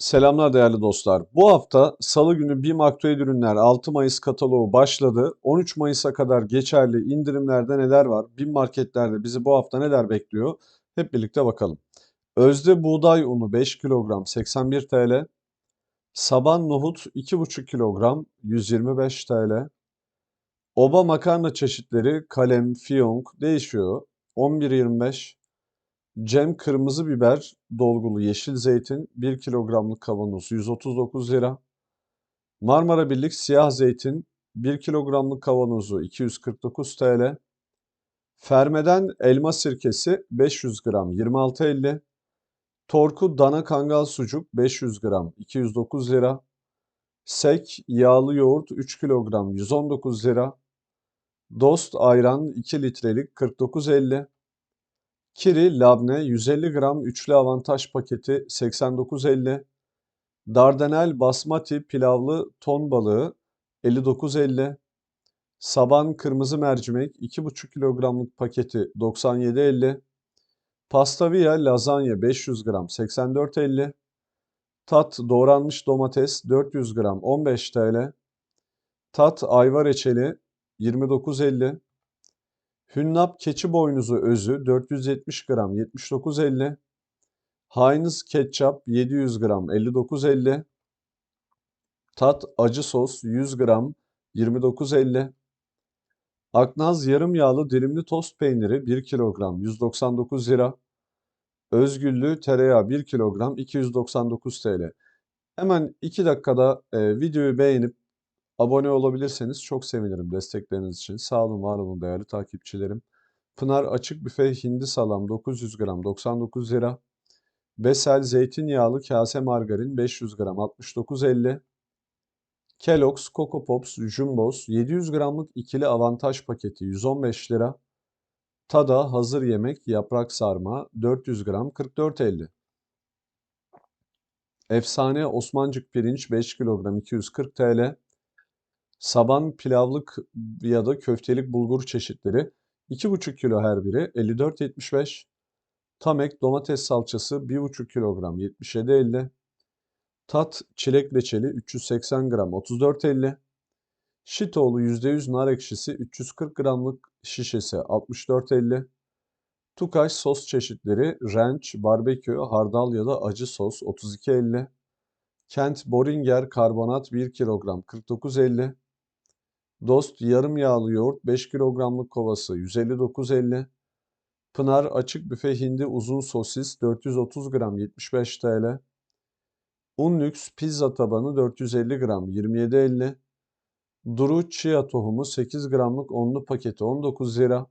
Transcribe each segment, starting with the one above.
Selamlar değerli dostlar. Bu hafta Salı günü BİM Aktüel Ürünler 6 Mayıs kataloğu başladı. 13 Mayıs'a kadar geçerli indirimlerde neler var? BİM marketlerde bizi bu hafta neler bekliyor? Hep birlikte bakalım. Özde buğday unu 5 kilogram 81 TL. Saban nohut 2,5 kilogram 125 TL. Oba makarna çeşitleri kalem, fiyonk değişiyor. 11.25 Cem kırmızı biber dolgulu yeşil zeytin 1 kilogramlık kavanoz 139 lira. Marmara Birlik siyah zeytin 1 kilogramlık kavanozu 249 TL. Fermeden elma sirkesi 500 gram 26.50. Torku dana kangal sucuk 500 gram 209 lira. Sek yağlı yoğurt 3 kilogram 119 lira. Dost ayran 2 litrelik 49.50. Kiri labne 150 gram üçlü avantaj paketi 89.50. Dardanel basmati pilavlı ton balığı 59.50. Saban kırmızı mercimek 2,5 kilogramlık paketi 97.50. Pastavia lazanya 500 gram 84.50. Tat doğranmış domates 400 gram 15 TL. Tat ayva reçeli 29.50. Hünnap keçi boynuzu özü 470 gram 79.50. Heinz ketçap 700 gram 59.50. Tat acı sos 100 gram 29.50. Aknaz yarım yağlı dilimli tost peyniri 1 kilogram 199 lira. Özgüllü tereyağı 1 kilogram 299 TL. Hemen 2 dakikada e, videoyu beğenip Abone olabilirseniz çok sevinirim destekleriniz için. Sağ olun, var olun değerli takipçilerim. Pınar Açık Büfe Hindi Salam 900 gram 99 lira. Besel Zeytinyağlı Kase Margarin 500 gram 69.50. Kellogg's Coco Pops Jumbos 700 gramlık ikili avantaj paketi 115 lira. Tada hazır yemek yaprak sarma 400 gram 44.50. Efsane Osmancık pirinç 5 kilogram 240 TL. Saban pilavlık ya da köftelik bulgur çeşitleri 2,5 kilo her biri 54.75. Tamek domates salçası 1,5 kilogram 77.50. Tat çilek reçeli 380 gram 34.50. Şitoğlu %100 nar ekşisi 340 gramlık şişesi 64.50. Tukaş sos çeşitleri ranch, barbekü, hardal ya da acı sos 32.50. Kent Boringer karbonat 1 kilogram 49.50. Dost yarım yağlı yoğurt 5 kilogramlık kovası 159.50. Pınar açık büfe hindi uzun sosis 430 gram 75 TL. Un lüks pizza tabanı 450 gram 27.50. Duru chia tohumu 8 gramlık onlu paketi 19 lira.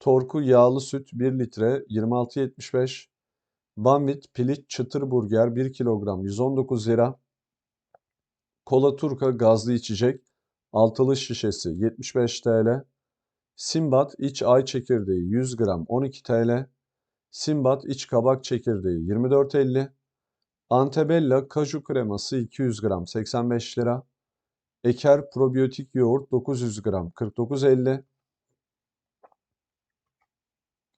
Torku yağlı süt 1 litre 26.75. Banvit piliç çıtır burger 1 kilogram 119 lira. Kola Turka gazlı içecek altılı şişesi 75 TL. Simbat iç ay çekirdeği 100 gram 12 TL. Simbat iç kabak çekirdeği 24.50. Antebella kaju kreması 200 gram 85 lira. Eker probiyotik yoğurt 900 gram 49.50.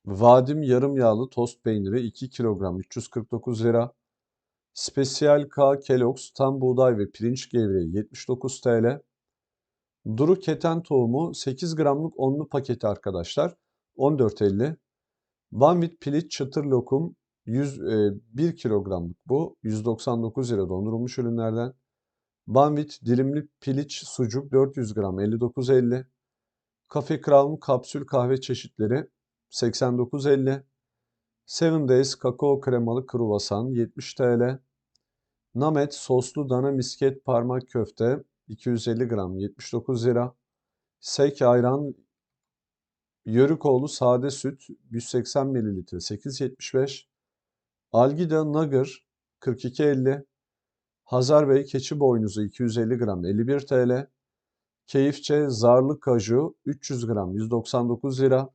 Vadim yarım yağlı tost peyniri 2 kilogram 349 lira. Spesiyal K Kellogg's tam buğday ve pirinç gevreği 79 TL. Duru keten tohumu 8 gramlık onlu paketi arkadaşlar. 14.50. Banvit piliç çıtır lokum 100, e, 1 kilogramlık bu. 199 lira dondurulmuş ürünlerden. Banvit dilimli piliç sucuk 400 gram 59.50. Kafe Crown kapsül kahve çeşitleri 89.50. Seven Days kakao kremalı kruvasan 70 TL. Namet soslu dana misket parmak köfte 250 gram 79 lira. Sek ayran Yörükoğlu sade süt 180 mililitre 8.75. Algida Nugger 42.50. Hazar Bey keçi boynuzu 250 gram 51 TL. Keyifçe zarlı kaju 300 gram 199 lira.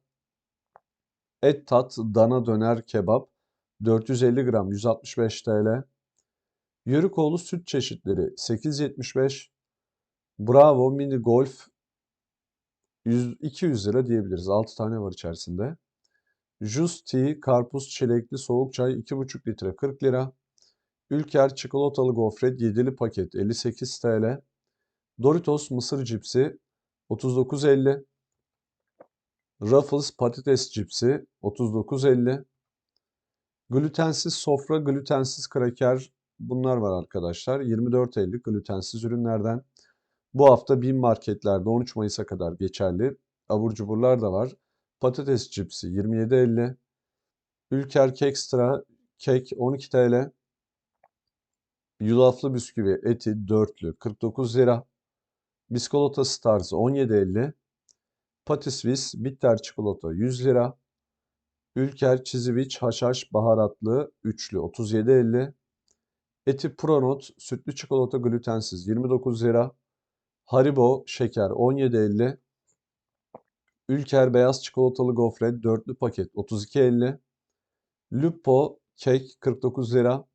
Et tat dana döner kebap 450 gram 165 TL. Yörükoğlu süt çeşitleri 8.75. Bravo Mini Golf 100, 200 lira diyebiliriz. 6 tane var içerisinde. Just Tea karpuz çilekli soğuk çay 2,5 litre 40 lira. Ülker çikolatalı gofret 7'li paket 58 TL. Doritos mısır cipsi 39.50. Ruffles patates cipsi 39.50. Glutensiz sofra, glutensiz kraker bunlar var arkadaşlar. 24.50 glutensiz ürünlerden. Bu hafta BİM marketlerde 13 Mayıs'a kadar geçerli. Abur cuburlar da var. Patates cipsi 27.50. Ülker Kekstra kek 12 TL. Yulaflı bisküvi eti dörtlü 49 lira. Biskolata Stars 17.50. Patisvis bitter çikolata 100 lira. Ülker Çiziviç haşhaş baharatlı üçlü 37.50. Eti Pronot sütlü çikolata glutensiz 29 lira. Haribo şeker 17.50. Ülker beyaz çikolatalı gofret dörtlü paket 32.50. Lupo kek 49 lira.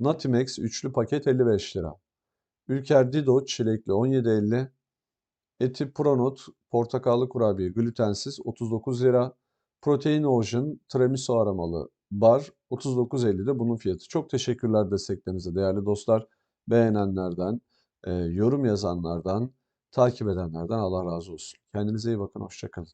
Natimex üçlü paket 55 lira. Ülker Dido çilekli 17.50. Eti Pronot portakallı kurabiye glutensiz 39 lira. Protein Ocean tiramisu aromalı bar 39.50'de bunun fiyatı. Çok teşekkürler desteklerinize değerli dostlar. Beğenenlerden, yorum yazanlardan, takip edenlerden Allah razı olsun. Kendinize iyi bakın, hoşçakalın.